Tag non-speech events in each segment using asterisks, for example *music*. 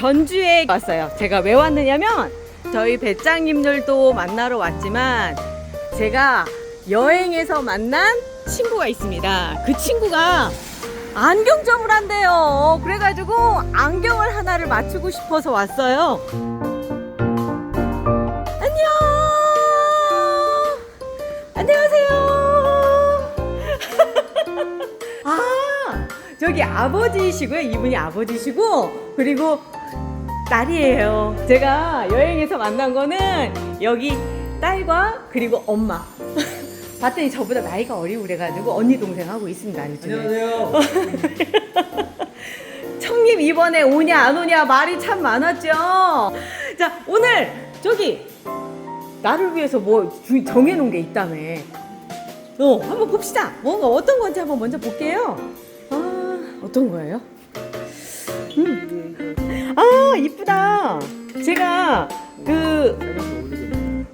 전주에 왔어요. 제가 왜 왔느냐면 저희 배짱님들도 만나러 왔지만 제가 여행에서 만난 친구가 있습니다. 그 친구가 안경점을 한대요. 그래가지고 안경을 하나를 맞추고 싶어서 왔어요. 저기 아버지시고요. 이분이 아버지시고, 그리고 딸이에요. 제가 여행에서 만난 거는 여기 딸과 그리고 엄마. *laughs* 봤더니 저보다 나이가 어리고 그래가지고 언니 동생 하고 있습니다. 요즘에. 안녕하세요. *laughs* 청님 이번에 오냐 안 오냐 말이 참 많았죠. 자 오늘 저기 나를 위해서 뭐 주- 정해놓은 게 있다며. 어 한번 봅시다. 뭔가 어떤 건지 한번 먼저 볼게요. 아 어떤 거예요? 음. 아 이쁘다. 제가 그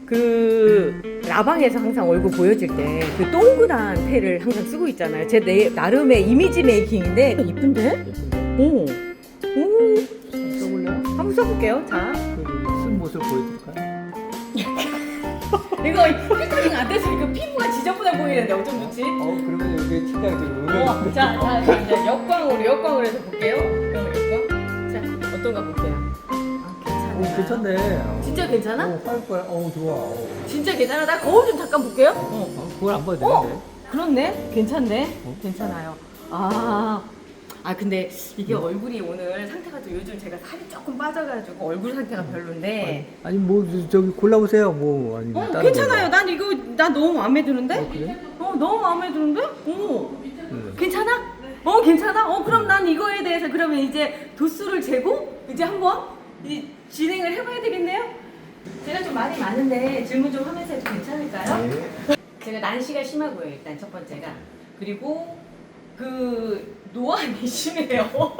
그 라방에서 항상 얼굴 보여줄 때 그 동그란 펜을 항상 쓰고 있잖아요. 제 내, 나름의 이미지 메이킹인데 이쁜데? 오, 오, 써볼래요? 한번 써볼게요. 자, 쓴 모습 보여드릴까요? *laughs* 이거 필터링 안 돼서 이거 피 보이는데 어쩜 좋지? 어 그러면 여기 팀장이 지금 어, 자, 자, 자, 이제 역광으로 역광으로 해서 볼게요. 그럼 역광. 자, 어떤가 볼게요. 아, 오 괜찮아. 괜찮네. 어. 진짜 괜찮아? 오 화이트야. 어 좋아. 어. 진짜 괜찮아. 나 거울 좀 잠깐 볼게요. 어. 어, 그걸 안 봐도 어? 되는데. 그렇네. 괜찮네. 어? 괜찮아요. 아. 아 근데 이게 얼굴이 오늘 상태가 좀 요즘 제가 살이 조금 빠져가지고 얼굴 상태가 별론데. 아니 뭐 저기 골라보세요. 뭐 아니 어 괜찮아요. 난 이거 난 너무 마음에 드는데? 어 그래? 어 너무 마음에 드는데? 어. 네. 괜찮아? 어 괜찮아? 어 그럼 난 이거에 대해서 그러면 이제 도수를 재고 이제 한번 이 진행을 해봐야 되겠네요? 제가 좀 말이 많은데 질문 좀 하면서 해도 괜찮을까요? 네. 제가 난시가 심하고요 일단 첫 번째가. 그리고 그 노안이 심해요. *laughs*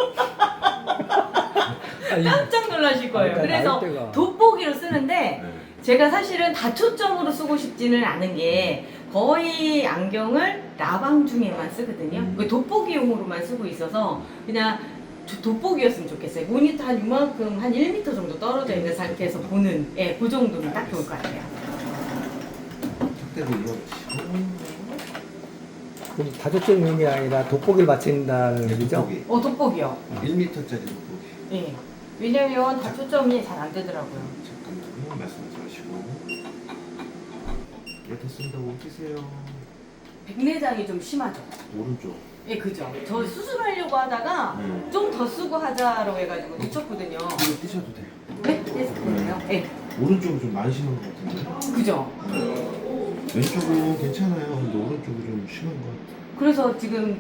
깜짝 놀라실 거예요. 아, 그래서. 돋보기로 쓰는데 제가 사실은 다초점으로 쓰고 싶지는 않은 게 거의 안경을 라방 중에만 쓰거든요. 음. 그 돋보기용으로만 쓰고 있어서 그냥 저- 돋보기였으면 좋겠어요. 모니터 한 이만큼 한 1m 정도 떨어져 있는 상태에서 보는 예, 그 정도면 딱 좋을 것 같아요. 그때도 이거 그럼 다저점이 아니라 돋보기를 맞춘다는 얘기죠? 돋보기 어 돋보기요 1m짜리 돋보기 예. 왜냐면 다초점이 잘 안 되더라고요. 잠깐만요 말씀하지 마시고 예 됐습니다 오기세요 백내장이 좀 심하죠. 오른쪽 예, 그죠. 저 수술하려고 하다가 네. 좀 더 쓰고 하자라고 해가지고 놓쳤거든요. 이거 뛰셔도 돼요 네, 데스크예요. 예, 오른쪽은 좀 많이 심한 것 같은데 그죠. 왼쪽은 괜찮아요 근데 오른쪽이 좀 심한 것 같아요 그래서 지금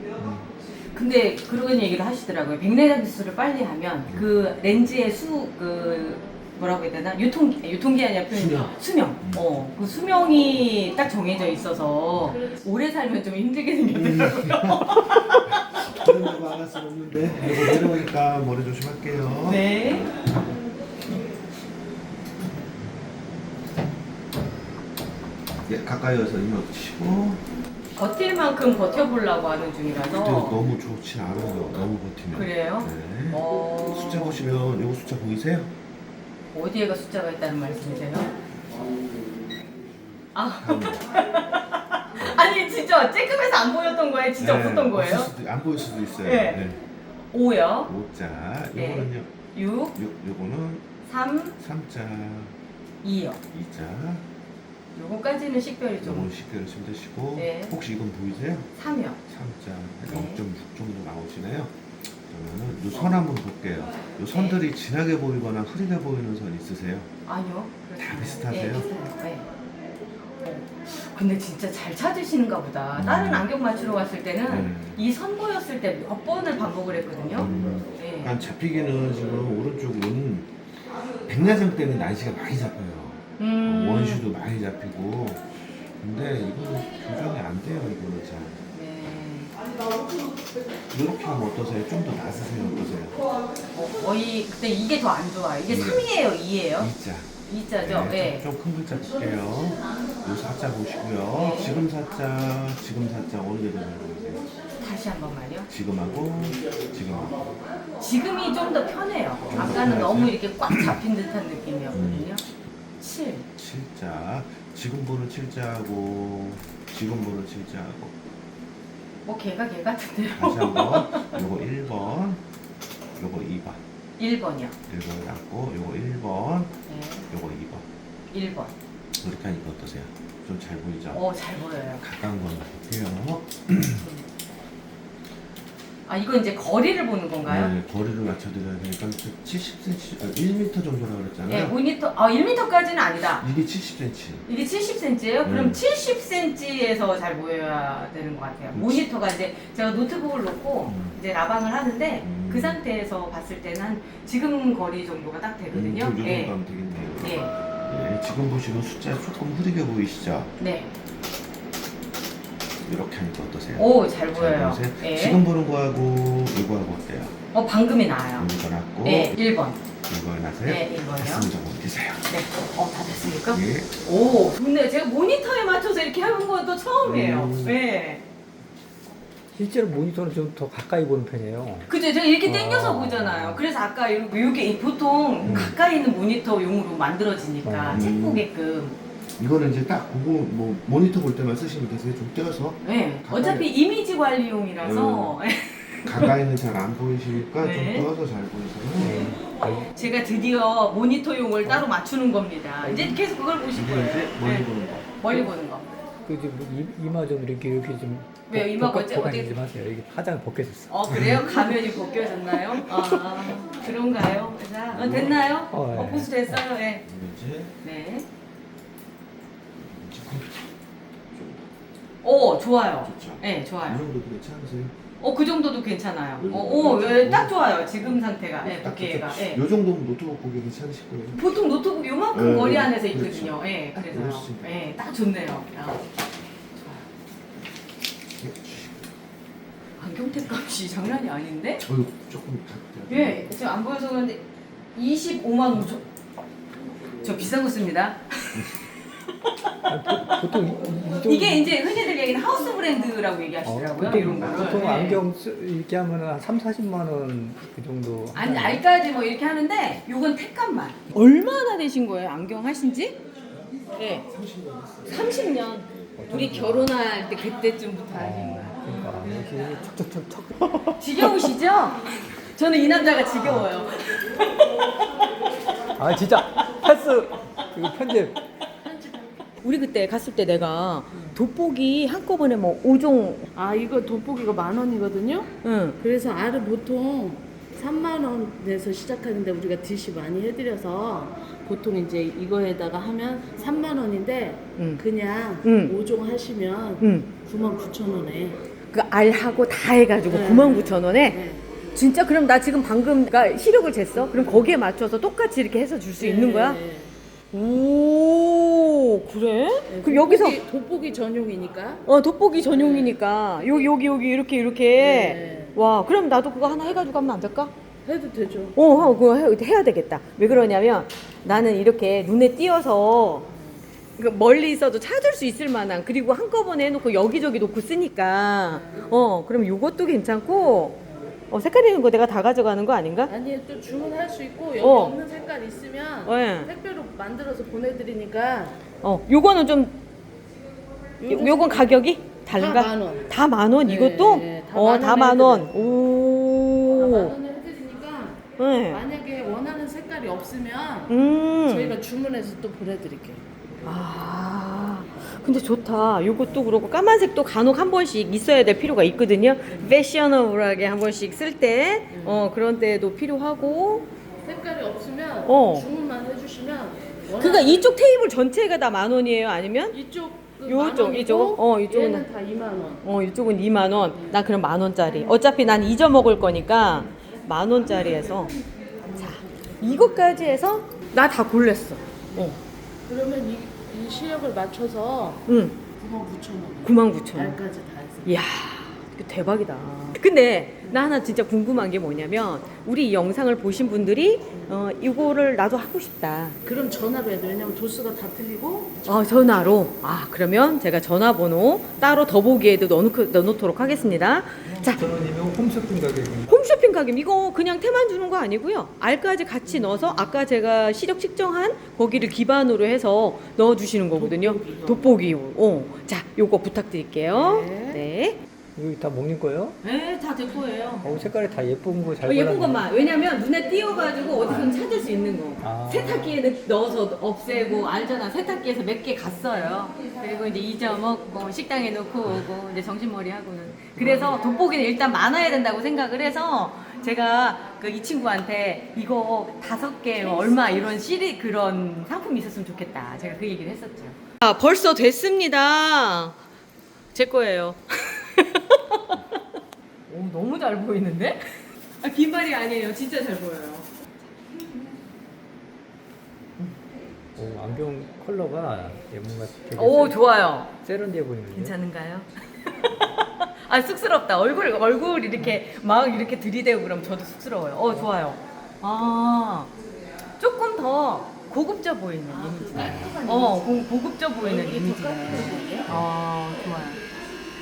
근데 그런 얘기를 하시더라고요. 백내장 수술을 빨리 하면 그 렌즈의 수 그 뭐라고 해야 되나 유통 유통기 아니라 표현 수명. 수명. 음. 어, 그 수명이 딱 정해져 있어서 오래 살면 좀 힘들게 생겼더라고요. *laughs* 그런 거 안할 수는 없는데 내려오니까 머리 조심할게요 네. 예 가까이 와서 이마 붙이시고 버틸 만큼 버텨보려고 하는 근데 중이라서 너무 좋진 않아요 너무 버티면 그래요? 네. 어... 숫자 보시면 요거 숫자 보이세요? 어디에가 숫자가 있다는 말씀이세요? 아 *laughs* 아니 진짜 쬐끔해서 안 보였던 거예요? 진짜 네, 없었던 거예요? 없을 수도- 안 보일 수도 있어요. 네. 네. 5요 5자, 네. 요거는요. 6 요, 요거는 3 3자, 2요 2자. 요거까지는 식별이죠 요거는 식별을 좀 되시고 네. 혹시 이건 보이세요? 3이요 3자, 네. 0.6 정도 나오시네요. 그러면은 요선 한번 볼게요. 요 선들이 진하게 보이거나 흐리게 보이는 선 있으세요? 아니요 다 비슷하세요? 네, 비슷해요 네. 어, 근데 진짜 잘 찾으시는가 보다 다른 음. 안경 맞추러 갔을 때는 네. 이 선보였을 때 몇 번을 반복을 했거든요 음, 네. 잡히기는 지금 오른쪽은 백내장 때문에 날씨가 많이 잡혀요. 음. 원슈도 많이 잡히고 근데 이거는 교정이 안 돼요 이거는 잘 네. 이렇게 하면 어떠세요? 좀 더 나으세요 어떠세요? 어, 거의 근데 이게 더 안 좋아. 이게 음. 3이에요, 2예요? 이자 2자죠? 네. 좀 큰 글자 볼게요 요 사자 보시고요 네. 지금 사자 지금 사자 어느 게더잘 보이세요? 다시 한 번만요. 지금하고 지금하고 지금이 좀 더 편해요. 아까는 너무 이렇게 꽉 잡힌 듯한 느낌이었거든요. 7. 칠자 지금 보는 칠자하고 지금 보는 칠자하고 뭐 걔가 걔 같은데요. 다시 한번 *laughs* 요거 1번 요거 2번 1번이요. 1번 갖고 요거 1번 네. 요거 2번 1번. 이렇게 하니까 어떠세요? 좀 잘 보이죠? 어, 잘 보여요. 가까운 건 볼게요 아, 이거 이제 거리를 보는 건가요? 네, 거리를 맞춰드려야 되니까 70cm, 아, 1m 정도라고 네, 그랬잖아요 모니터, 아, 1m까지는 아니다. 이게 70cm 이게 70cm예요? 그럼 음. 70cm에서 잘 보여야 되는 것 같아요. 그렇지. 모니터가 이제 제가 노트북을 놓고 음. 이제 라방을 하는데 음. 그 상태에서 봤을 때는 한 지금 거리 정도가 딱 되거든요. 음, 요 정도 예. 하면 되겠네요 예. 네, 지금 보시면 숫자 조금 흐리게 보이시죠? 네. 이렇게 하니까 어떠세요? 오, 잘잘 보여요. 보이세요? 예. 지금 보는 거하고 이거하고 어때요? 어, 방금이 나아요. 이거 났고 네, 1번. 이거 나세요? 네, 1번이요. 말씀 좀 옮기세요 네. 어, 다 됐습니까? 예. 오, 좋네요. 제가 모니터에 맞춰서 이렇게 하는 건 또 처음이에요. 음. 네. 실제로 모니터는 좀더 가까이 보는 편이에요. 그죠? 제가 이렇게 아. 당겨서 보잖아요. 그래서 아까 이렇게 이게 보통 음. 가까이 있는 모니터 용으로 만들어지니까 음. 책 보게끔. 이거는 이제 딱 보고 뭐 모니터 볼 때만 쓰시면 되세요 좀 떼어서 네. 가까이. 어차피 이미지 관리용이라서 가까이는 잘 안 보이시니까 네. 좀 떠서 잘 보이세요 네. 아, 제가 드디어 모니터용을 따로 맞추는 겁니다. 이제 계속 그걸 보실 이게 거예요. 이제 멀리 네. 보는 거 멀리 보는 거. 그 이제 뭐 이- 이마 좀 이렇게 이렇게 좀 왜요? 보강- 어째- 어디- 좀 하세요. 이게 화장이 벗겨졌어. 어 그래요? *laughs* 가면이 벗겨졌나요? 아 그런가요? 자 어, 됐나요? 어, 네. 어, 보수 됐어요. 네. 이제 네. 이제 컴퓨터 오 좋아요. 좋죠 네 이 좋아요. 정도도 괜찮으세요? 어 그 정도도 괜찮아요. 음, 어, 오, 괜찮아요. 예, 딱 좋아요. 지금 상태가. 네, 딱. 좋죠. 예. 요 정도면 노트북 보기 괜찮으실 거예요 보통 노트북 요만큼 네, 거리 안에서 그렇죠. 있거든요. 예, 딱 그래서요. 그렇습니다. 예, 딱 좋네요. 아, 예, 주시고. 안경테 값이 장난이 아닌데? 어휴 조금 작게 예, 지금 안 보여서 그런데 25만 5천. 저 비싼 거 씁니다. *laughs* 아, 보- 보통 이- 이게 이제 흔히들 얘기하는 하우스 브랜드라고 어, 얘기하시더라고요. 보통, 이런 거를. 보통 예. 안경 쓰, 이렇게 하면은 한 3, 40만 원 그 정도. 아니 하잖아요. 알까지 뭐 이렇게 하는데 요건 택감만. 얼마나 되신 거예요? 안경 하신 지? 네. 30년. 우리 결혼할 때 그때쯤부터 하신 어, 거야. 그러니까 이렇게 척척척척. *laughs* 지겨우시죠? 저는 이 남자가 지겨워요. 아 진짜 패스 이거 편집. 우리 그때 갔을 때 내가 돋보기 한꺼번에 뭐 5종 아 이거 돋보기가 만 원이거든요. 응. 그래서 알을 보통 3만 원에서 시작하는데 우리가 DC 많이 해드려서 보통 이제 이거에다가 하면 3만 원인데 응. 그냥 응. 5종 하시면 응. 9만 9천 원에. 그 알하고 다 해가지고 네. 99,000원에 네. 진짜 그럼 나 지금 방금 그러니까 시력을 쟀어? 그럼 거기에 맞춰서 똑같이 이렇게 해서 줄 수 있는 거야? 네. 오 그래? 네, 그럼 여기서 돋보기, 돋보기 전용이니까. 어 돋보기 전용이니까 여기 여기 여기 이렇게 이렇게 네. 와 그럼 나도 그거 하나 해가지고 하면 안 될까? 해도 되죠. 어 하- 그거 해, 해야 되겠다 왜 그러냐면 나는 이렇게 눈에 띄어서 그 멀리 있어도 찾을 수 있을 만한 그리고 한꺼번에 해놓고 여기저기 놓고 쓰니까 어 그럼 요것도 괜찮고 어 색깔 있는 거 내가 다 가져가는 거 아닌가? 아니 또 주문할 수 있고 여기 어. 없는 색깔 있으면 네. 택배로 만들어서 보내드리니까 어 요거는 좀 요, 요건 가격이 다른가? 다 만 원. 다 만원 네, 이것도? 네, 다 어, 만다 원에 만 원. 해드려요. 오. 만 원에 해드리니까 네. 만약에 원하는 색깔이 없으면 음. 저희가 주문해서 또 보내드릴게요. 아. 근데 좋다. 요것도 그렇고 까만색도 간혹 한 번씩 있어야 될 필요가 있거든요. 패셔너블하게 한 번씩 쓸 때, 어 그런 때도 필요하고. 색깔이 없으면 어. 주문만 해주시면 그러니까 이쪽 테이블 전체가 다 만 원이에요. 아니면? 이쪽 그 요쪽, 이쪽? 어, 이쪽은- 얘는 다 2만 원. 어 이쪽은 2만 원. 나 그럼 만 원짜리. 어차피 난 잊어 먹을 거니까 만 원짜리에서. 자, 이것까지 해서 나 다 골랐어. 어. 그러면 이, 이 시력을 맞춰서 응. 9만 9천 원. 9만 9천 원. 알까지 다 해서. 이야 대박이다. 근데 나 하나 진짜 궁금한 게 뭐냐면 우리 이 영상을 보신 분들이 어 이거를 나도 하고 싶다. 그럼 전화로 해야 돼. 왜냐면 도수가 다 틀리고 어 전화로. 아 그러면 제가 전화번호 따로 더보기에도 넣어놓, 넣어놓도록 하겠습니다. 자 전원이면 홈쇼핑 가격이 홈쇼핑 가격 이거 그냥 테만 주는 거 아니고요. 알까지 같이 넣어서 아까 제가 시력 측정한 거기를 기반으로 해서 넣어주시는 거거든요. 돋보기. 어. 자 요거 부탁드릴게요. 네. 네. 이거 다 먹는 거예요? 네, 다 제 거예요. 어, 색깔이 다 예쁜 거 잘 어, 예쁜 골랐네. 것만. 왜냐면 눈에 띄어가지고 어디서 찾을 수 있는 거. 아. 세탁기에 넣- 넣어서 없애고 알잖아. 세탁기에서 몇 개 갔어요. 그리고 이제 잊어 먹고 식당에 놓고 오고 이제 정신머리 하고는. 그래서 돋보기는 일단 많아야 된다고 생각을 해서 제가 그 이 친구한테 이거 다섯 개 얼마 이런 시리 그런 상품이 있었으면 좋겠다. 제가 그 얘기를 했었죠. 아 벌써 됐습니다. 제 거예요. *laughs* 오, 너무 잘 보이는데? 아, 긴 말이 아니에요. 진짜 잘 보여요. 오, 안경 컬러가 예, 뭔가 되게 오, 세- 좋아요. 세련돼 보이는데. 괜찮은가요? *laughs* 아, 쑥스럽다. 얼굴, 얼굴 이렇게 막 이렇게 들이대고 그러면 저도 쑥스러워요. 어, 좋아요. 아, 조금 더 고급져 보이는 이미지네. 어, 고, 고급져 보이는 이미지네. 아, 좋아요.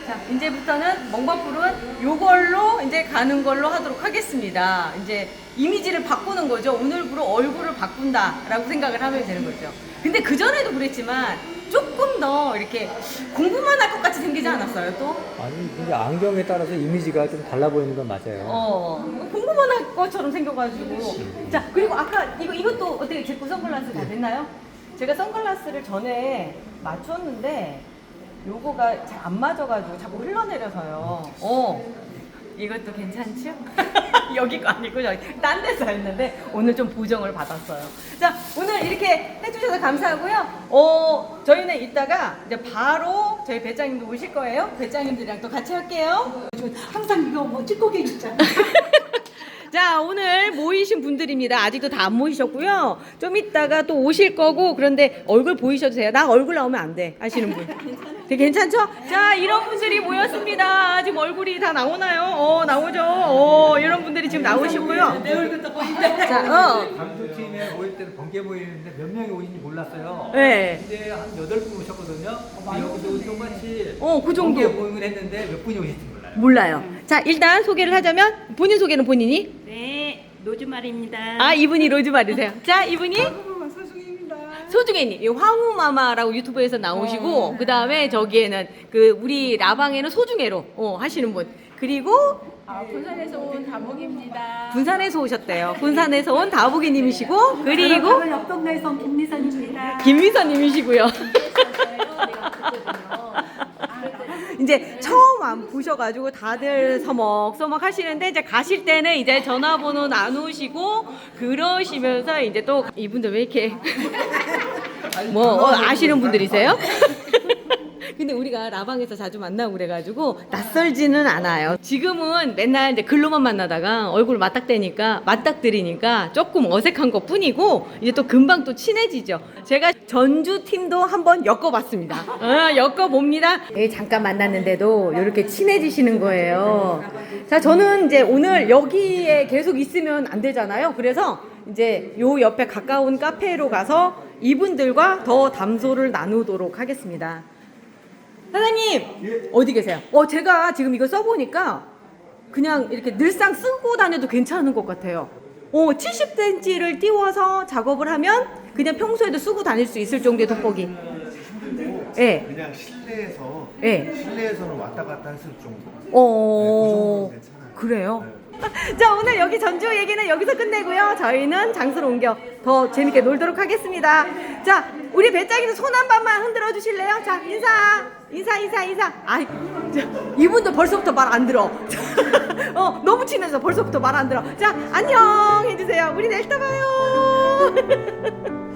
자, 이제부터는 멍바풀은 요걸로 이제 가는 걸로 하도록 하겠습니다. 이제 이미지를 바꾸는 거죠. 오늘부로 얼굴을 바꾼다라고 생각을 하면 되는 거죠. 근데 그전에도 그랬지만 조금 더 이렇게 공부만 할 것 같이 생기지 않았어요, 또? 아니 근데 안경에 따라서 이미지가 좀 달라 보이는 건 맞아요. 어, 공부만 할 것처럼 생겨가지고. 자, 그리고 아까 이거, 이것도 어떻게 제거 선글라스 다 됐나요? 제가 선글라스를 전에 맞췄는데, 요거가 잘 안 맞아가지고 자꾸 흘러내려서요. 어. 이것도 괜찮죠? *laughs* 여기가 아니고 여기 딴 데서 했는데 오늘 좀 보정을 받았어요. 자 오늘 이렇게 해주셔서 감사하고요. 어 저희는 이따가 이제 바로 저희 배짱님도 오실 거예요. 배짱님들이랑 또 같이 할게요. 항상 이거 뭐 찍고 계시잖아요. *laughs* 자, 오늘 모이신 분들입니다. 아직도 다 안 모이셨고요. 좀 이따가 또 오실 거고, 그런데 얼굴 보이셔도 돼요. 나 얼굴 나오면 안 돼. 하시는 분. 되게 괜찮죠? 자, 이런 분들이 모였습니다. 지금 얼굴이 다 나오나요? 어, 나오죠? 어, 이런 분들이 지금 나오시고요. 내 얼굴도 보인다. 자, 어. 감독팀에 모일 때는 번개 모이는데 몇 명이 오신지 몰랐어요. 네. 근데 한 여덟 분 오셨거든요. 여기도 똑같이 어, 그 정도. 번개 모임을 했는데 몇 분이 몰라요. 몰라요. 자, 일단 소개를 하자면, 본인 소개는 본인이? 네, 노즈말입니다. 아, 이분이 로즈마리세요. *laughs* 자, 이분이? 서승입니다. 소중애님, 이 황후마마라고 유튜브에서 나오시고, 그 다음에 저기에는 그 우리 라방에는 소중애로 어, 하시는 분. 그리고 아, 부산에서 온 다목입니다. 군산에서 오셨대요. 군산에서 온 다보기님이시고, 그리고 옆 동네에서 온 김미선입니다. 김미선님이시고요. *laughs* 이제 처음 안 보셔가지고 다들 서먹서먹 하시는데 이제 가실 때는 이제 전화번호 나누시고 그러시면서 이제 또 이분들 왜 이렇게 뭐 어, 아시는 분들이세요? 근데 우리가 라방에서 자주 만나고 그래가지고 낯설지는 않아요. 지금은 맨날 이제 글로만 만나다가 얼굴 맞닥대니까 맞닥뜨리니까 조금 어색한 것 뿐이고 이제 또 금방 또 친해지죠. 제가 전주 팀도 한번 엮어봤습니다. 어, 엮어봅니다. 네, 잠깐 만났는데도 이렇게 친해지시는 거예요. 자, 저는 이제 오늘 여기에 계속 있으면 안 되잖아요. 그래서 이제 요 옆에 가까운 카페로 가서 이분들과 더 담소를 나누도록 하겠습니다. 사장님 어디 계세요? 어 제가 지금 이거 써보니까 그냥 이렇게 늘상 쓰고 다녀도 괜찮은 것 같아요. 어 70cm를 띄워서 작업을 하면 그냥 평소에도 쓰고 다닐 수 있을 정도의 돋보기. 예. 그냥 실내에서 예. 실내에서는 왔다 갔다 했을 정도. 어 네, 그 정도는 괜찮아요. 그래요? *laughs* 자 오늘 여기 전주 얘기는 여기서 끝내고요. 저희는 장소로 옮겨 더 재밌게 놀도록 하겠습니다. 자 우리 배짱이도 손 한 번만 흔들어 주실래요? 자 인사 인사 인사 인사. 아 이분도 벌써부터 말 안 들어. *laughs* 어 너무 친해서 벌써부터 말 안 들어. 자 안녕 해주세요. 우리 내일 또 봐요. *laughs*